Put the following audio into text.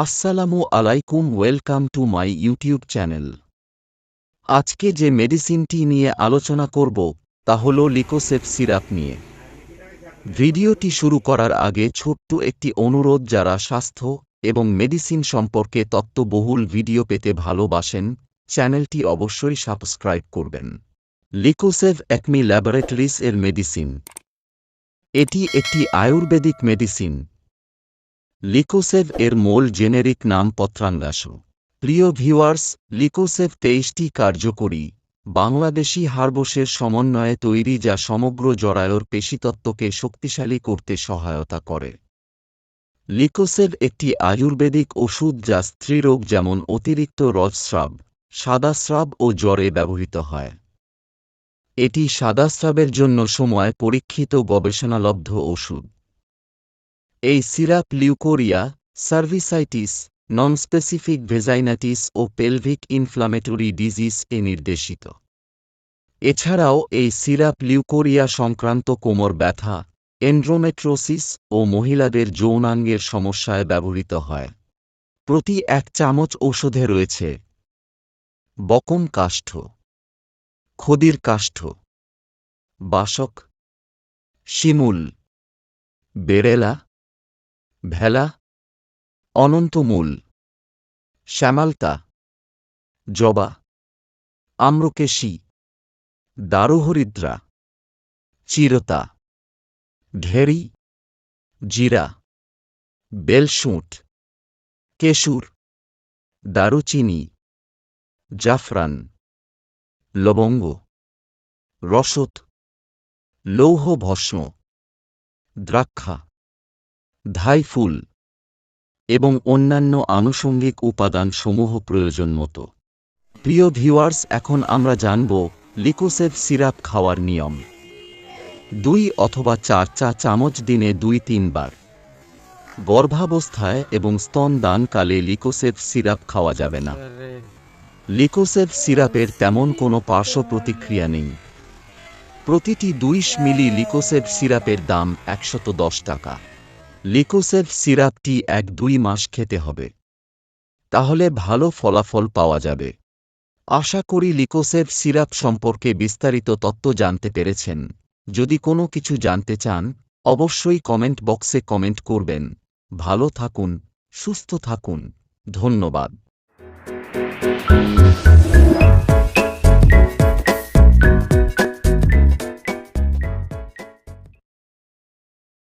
আসসালামু আলাইকুম, welcome to my YouTube channel. আজকে যে মেডিসিনটি নিয়ে আলোচনা করব, তা হল লিকোসেফ সিরাপ নিয়ে। ভিডিওটি শুরু করার আগে ছোট্ট একটি অনুরোধ, যারা স্বাস্থ্য এবং মেডিসিন সম্পর্কে তত্ত্ববহুল ভিডিও পেতে ভালোবাসেন, চ্যানেলটি অবশ্যই সাবস্ক্রাইব করবেন। লিকোসেভ একমি ল্যাবরেটরিস এর মেডিসিন। এটি একটি আয়ুর্বেদিক মেডিসিন। লিকোসেভ এর মূল জেনেরিক নাম পত্রাঙ্গাসু। প্রিয় ভিউয়ার্স, লিকোসেভ তেইশটি কার্যকরী বাংলাদেশি হার্বসের সমন্বয়ে তৈরি যা সমগ্র জরায়ুর পেশিতত্ত্বকে শক্তিশালী করতে সহায়তা করে। লিকোসেভ একটি আয়ুর্বেদিক ওষুধ যা স্ত্রীরোগ যেমন অতিরিক্ত রজস্রাব, সাদাস্রাব ও জ্বরে ব্যবহৃত হয়। এটি সাদাস্রাবের জন্য সময় পরীক্ষিত গবেষণালব্ধ ওষুধ। এই syrup leucorrhoea, cervicitis nonspecific vaginitis ও পেলভিক ইনফ্লামেটরি ডিজিজ এ নির্দেশিত। এছাড়াও এই সিরাপ লিউকোরিয়া সংক্রান্ত কোমর ব্যথা এন্ড্রোমেট্রোসিস ও মহিলাদের যৌনাঙ্গের সমস্যায় ব্যবহৃত হয়। প্রতি এক চামচ ঔষধে রয়েছে বকম কাষ্ঠ খদির কাষ্ঠ, বাসক, শিমুল, বেরেলা ভেলা অনন্তমূল শ্যামালতা, জবা, আম্রকেশী, দারুহরিদ্রা, চিরতা, ঢেরি, জিরা বেলশুঁট কেশুর, দারুচিনি, জাফরান, লবঙ্গ রসত লৌহ ভস্ম, দ্রাক্ষা। ধাইফুল এবং অন্যান্য আনুষঙ্গিক উপাদান সমূহ প্রয়োজন মতো প্রিয় ভিউয়ার্স, এখন আমরা জানব লিকোসেভ সিরাপ খাওয়ার নিয়ম। দুই অথবা চার চা চামচ দিনে দুই তিনবার। গর্ভাবস্থায় এবং স্তন দানকালে লিকোসেভ সিরাপ খাওয়া যাবে না। লিকোসেভ সিরাপের তেমন কোনো পার্শ্ব প্রতিক্রিয়া নেই। প্রতিটি দুইশ মিলি লিকোসেভ সিরাপের দাম একশত দশ টাকা। লিকোসেভ সিরাপটি এক দুই মাস খেতে হবে। তাহলে ভালো ফলাফল পাওয়া যাবে। আশা করি লিকোসেভ সিরাপ সম্পর্কে বিস্তারিত তত্ত্ব জানতে পেরেছেন। যদি কোনো কিছু জানতে চান, অবশ্যই কমেন্ট বক্সে কমেন্ট করবেন। ভালো থাকুন, সুস্থ থাকুন। ধন্যবাদ।